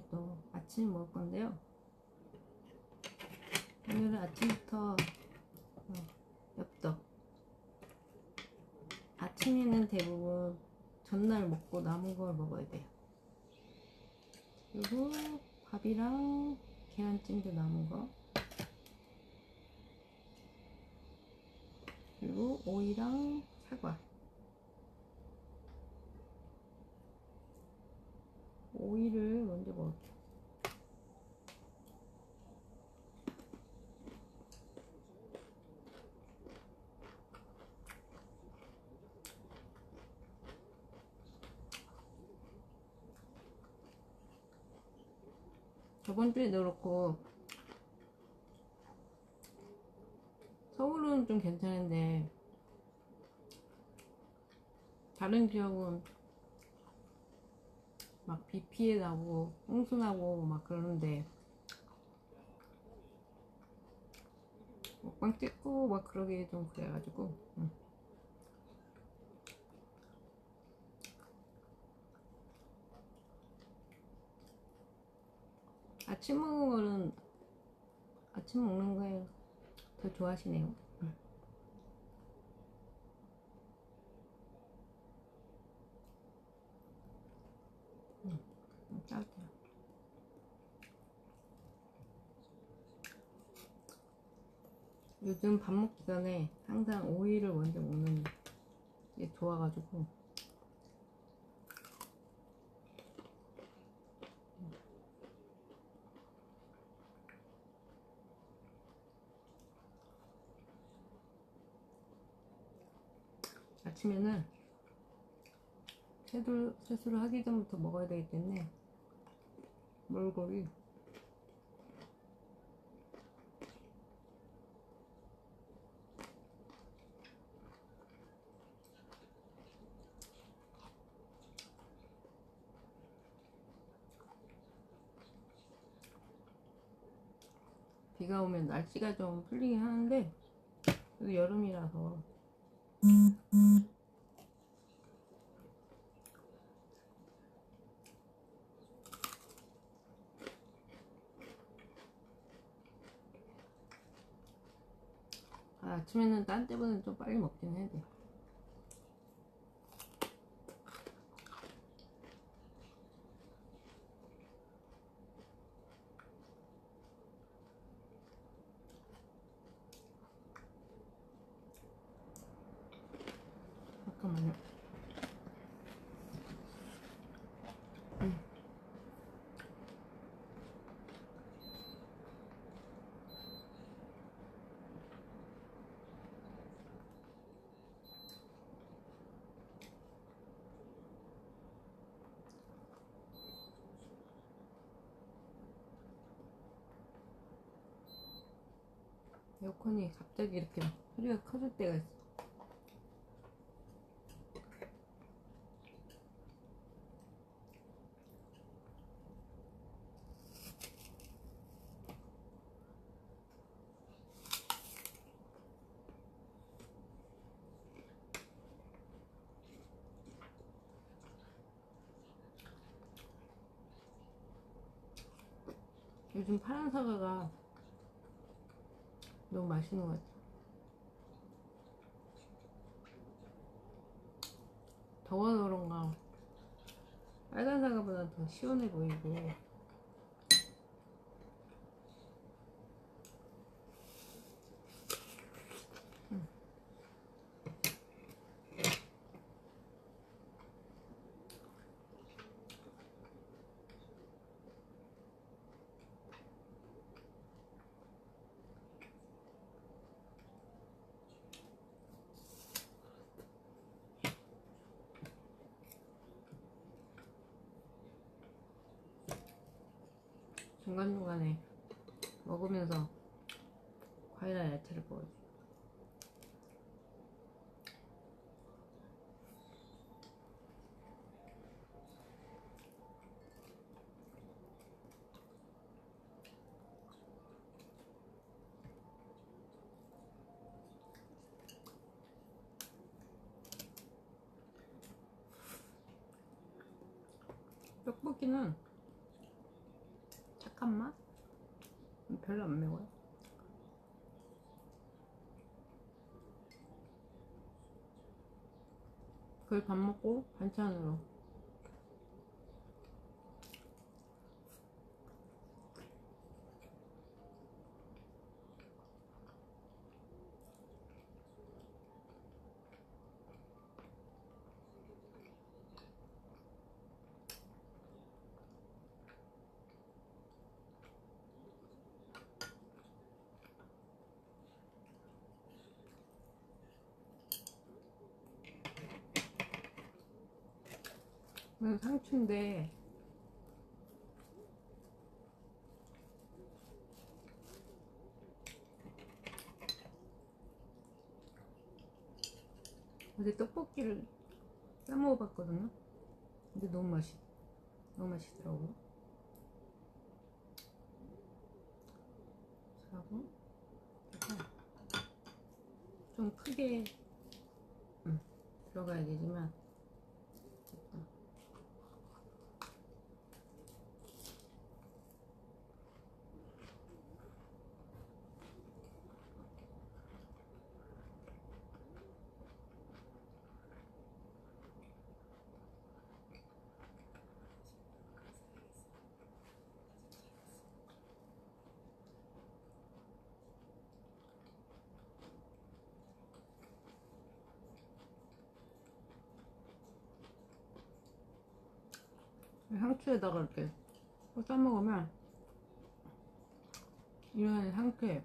오랜만에 또 아침 먹을 건데요. 오늘은 아침부터 어, 엽떡. 아침에는 대부분 전날 먹고 남은 걸 먹어야 돼요. 그리고 밥이랑 계란찜도 남은 거. 그리고 오이랑 사과. 오이를 먼저 먹을게요. 저번 주에도 그렇고 서울은 좀 괜찮은데 다른 지역은 막 비 피해 나고 홍수 나고 막 그러는데 먹방 찍고 막 그러기 좀 그래가지고 응. 아침 먹는 거는 아침 먹는 거에 더 좋아하시네요. 응. 응, 따뜻해요. 요즘 밥 먹기 전에 항상 오이를 먼저 먹는 게 좋아가지고. 아침에는 세수를 하기 전부터 먹어야 되기 때문에 몰골이 비가 오면 날씨가 좀 풀리긴 하는데 그래도 여름이라서 아, 아침에는 딴 때보다는 좀 빨리 먹긴 해야 돼. 잠깐만요. 음. 에어컨이 갑자기 이렇게 소리가 커질 때가 있어. 요즘 파란 사과가 맛있는 것 같아. 더워서 그런가 빨간 사과보다 더 시원해 보이고 음. 중간중간에 먹으면서 과일이나 야채를 먹어줘. 떡볶이는 약한 맛? 별로 안 매워요. 그걸 밥 먹고 반찬으로 이건 상추인데 어제 떡볶이를 싸 먹어봤거든요. 근데 너무 맛있, 너무 맛있더라고요. 하고 좀 크게 음, 들어가야 되지만 상추에다가 이렇게 싸 먹으면 이런 상쾌해.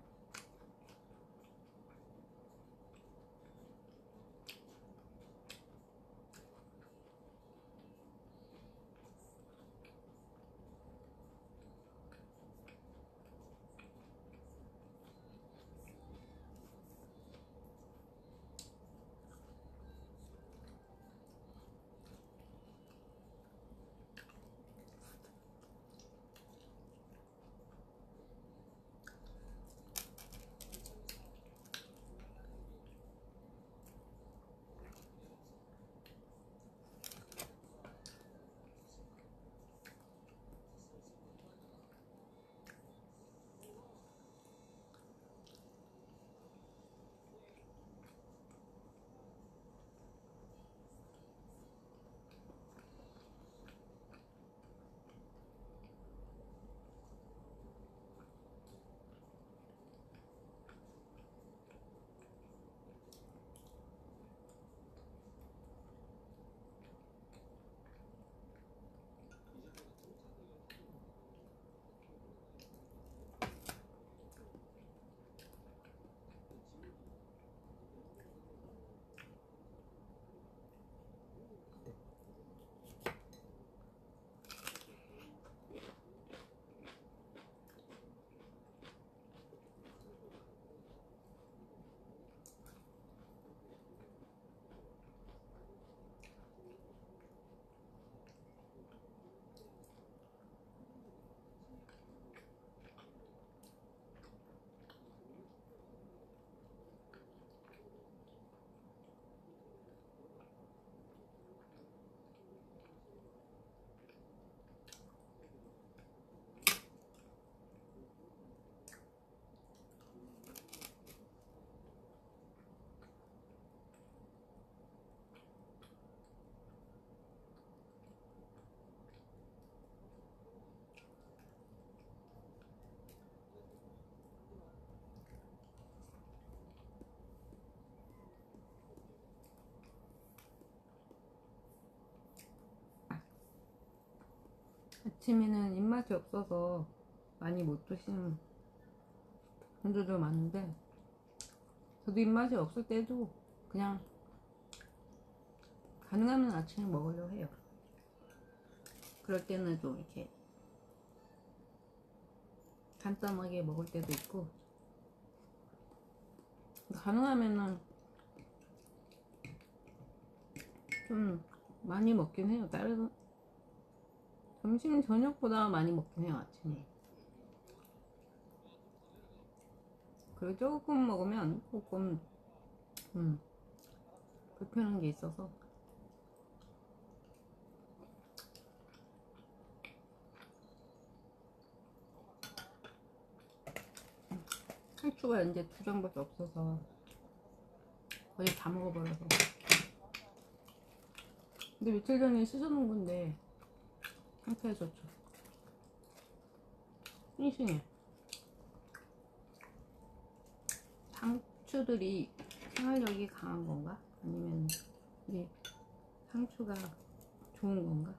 아침에는 입맛이 없어서 많이 못 드시는 분들도 많은데 저도 입맛이 없을 때도 그냥 가능하면 아침에 먹으려고 해요. 그럴 때는 좀 이렇게 간단하게 먹을 때도 있고 가능하면은 좀 많이 먹긴 해요. 다른 점심은 저녁보다 많이 먹긴 해요 아침에. 그리고 조금 먹으면 조금 음, 불편한 게 있어서. 상추가 이제 두 장밖에 없어서 거의 다 먹어버려서. 근데 며칠 전에 씻어놓은 건데 좋죠 싱싱해 상추들이 생활력이 강한 건가? 아니면 이게 상추가 좋은 건가?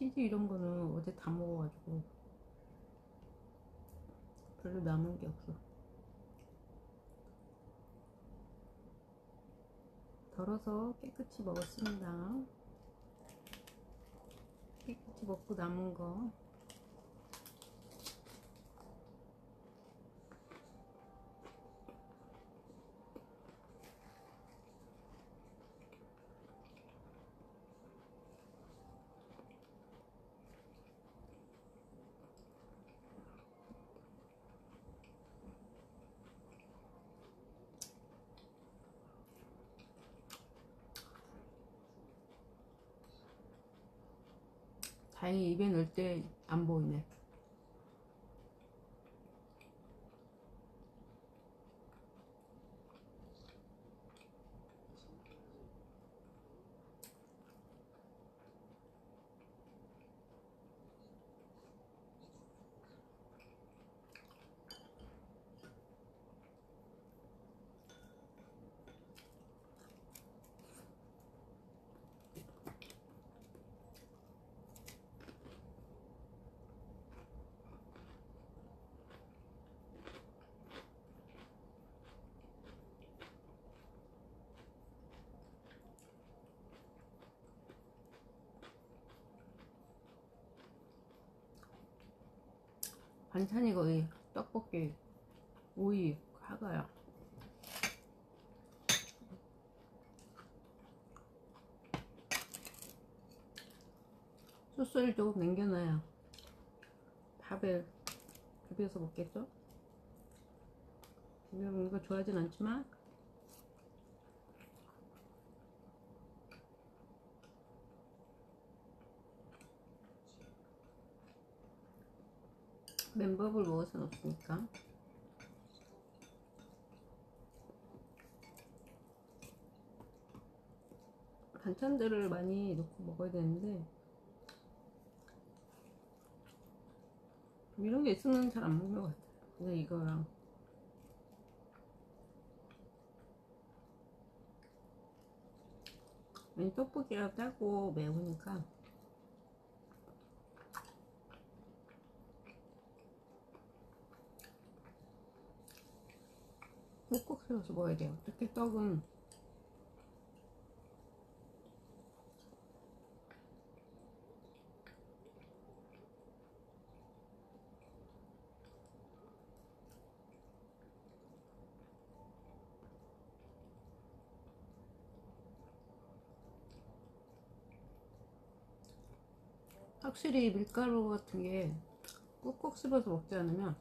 치즈 이런 거는 어제 다 먹어가지고 별로 남은 게 없어. 덜어서 깨끗이 먹었습니다. 깨끗이 먹고 남은 거. 다행히 입에 넣을 때 안 보이네. 반찬이 거의 떡볶이, 오이, 사과야. 소스를 조금 남겨놔야 밥에 비벼서 먹겠죠? 비벼 먹는 거 좋아하진 않지만 맨밥을 먹을 순 없으니까. 반찬들을 많이 넣고 먹어야 되는데 이런 게 있으면 잘 안 먹는 것 같아요. 근데 이거랑 이 떡볶이가 짜고 매우니까 꼭꼭 썰어서 먹어야 돼요. 특히 떡은 확실히 밀가루 같은 게 꾹꾹 씹어서 먹지 않으면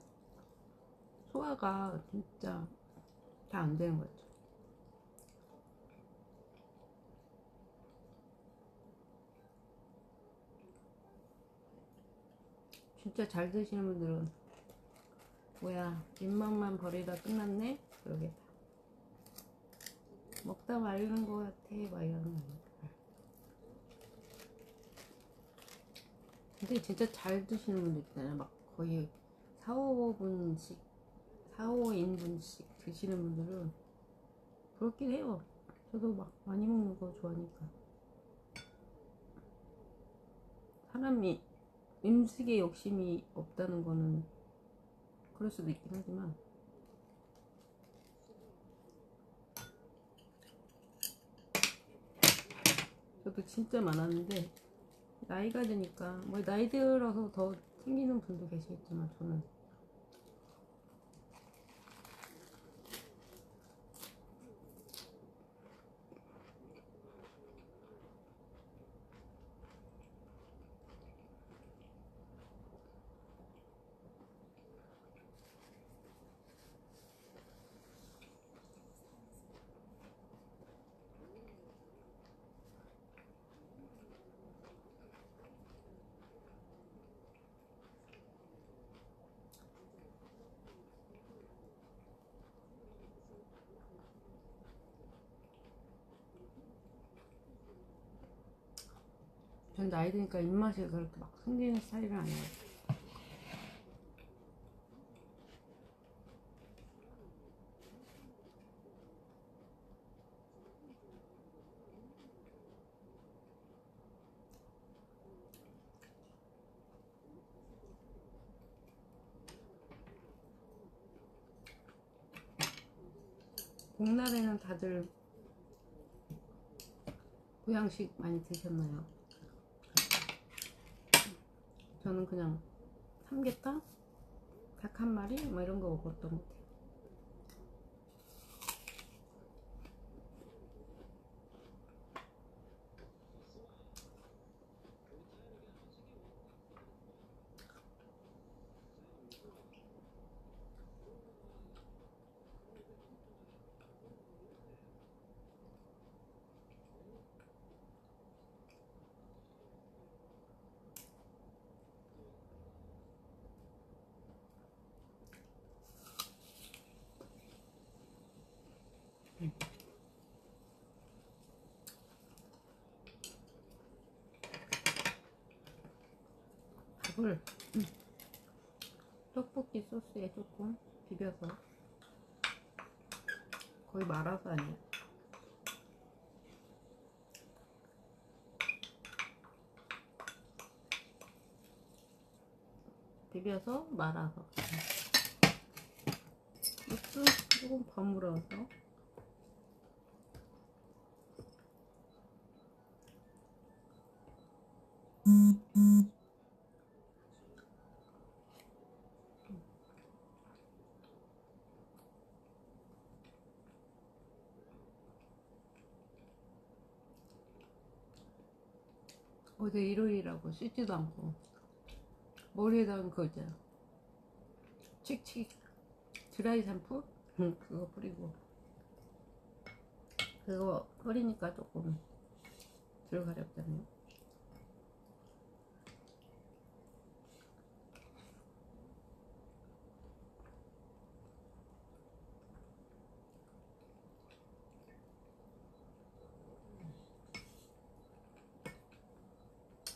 소화가 진짜 다 안 되는 거죠. 진짜 잘 드시는 분들은 뭐야 입맛만 버리다 끝났네 그러겠다. 먹다 말리는 것 같아 막 이러는. 근데 진짜 잘 드시는 분들 있잖아요. 막 거의 4, 5분씩 4, 5인분씩 드시는 분들은 그렇긴 해요. 저도 막 많이 먹는 거 좋아하니까. 사람이 음식에 욕심이 없다는 거는 그럴 수도 있긴 하지만 저도 진짜 많았는데 나이가 드니까 뭐 나이 들어서 더 생기는 분도 계시겠지만 저는 전 나이 드니까 입맛이 그렇게 막 생기는 스타일은 아니에요. 봄날에는 다들 보양식 많이 드셨나요? 저는 그냥 삼계탕, 닭 한 마리 뭐 이런 거 먹었던 것 같아요. 밥을 음, 떡볶이 소스에 조금 비벼서. 거의 말아서 아니에요. 비벼서 말아서. 육수 조금 버무려서 어제 일요일이라고 씻지도 않고 머리에다 가 그거 있잖아. 칙칙 드라이 샴푸? 응, 그거 뿌리고. 그거 뿌리니까 조금 덜 가렵잖아요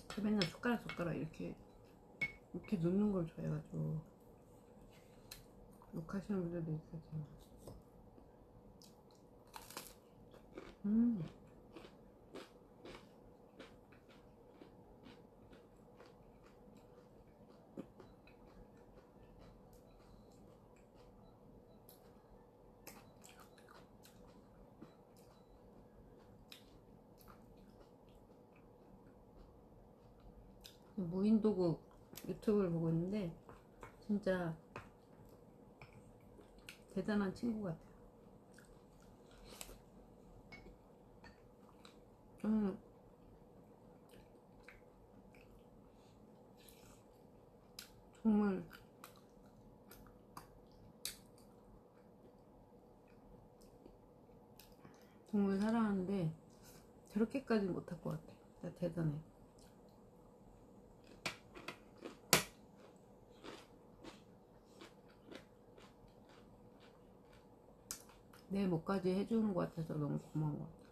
저 맨날 숟가락 숟가락 이렇게 이렇게 놓는 걸 좋아해가지고 욕하시는 분들도 있어요. 음. 무인도국 유튜브를 보고 있는데 진짜 대단한 친구 같아요. 저는 정말 동물 사랑하는데 저렇게까지 못할 것 같아. 대단해. 내 목까지 해주는 것 같아서 너무 고마운 것 같아.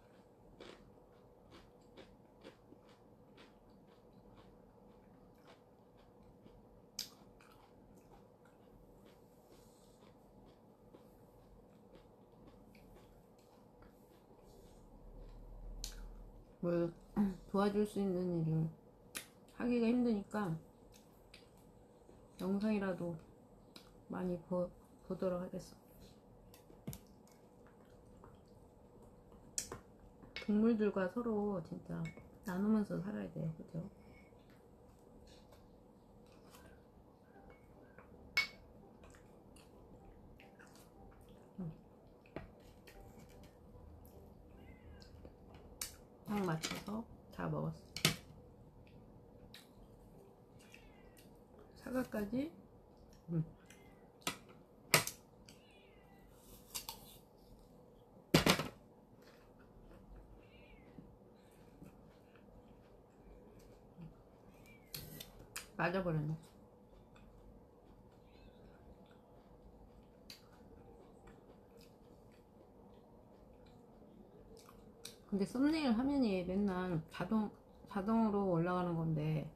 뭘 도와줄 수 있는 일을 하기가 힘드니까 영상이라도 많이 보, 보도록 하겠어. 동물들과 서로 진짜 나누면서 살아야 돼요. 그죠? 딱 맞춰서 다 먹었어. 사과까지. 음. 맞아버렸네. 근데 썸네일 화면이 맨날 자동 자동으로 올라가는 건데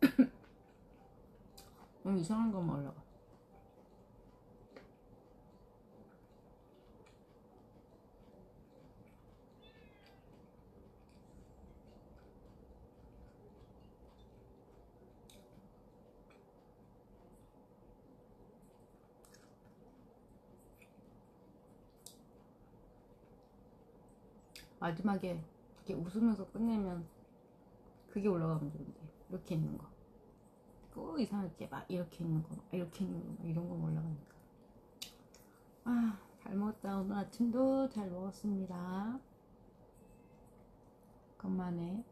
이상한 것만 올라가. 마지막에 이렇게 웃으면서 끝내면 그게 올라가면 좋은데 이렇게 있는 거. 꼭 이상하게 막 이렇게 있는 거, 막 이렇게 있는 거, 막 이런 거 올라가니까. 아, 잘 먹었다. 오늘 아침도 잘 먹었습니다. 그만해.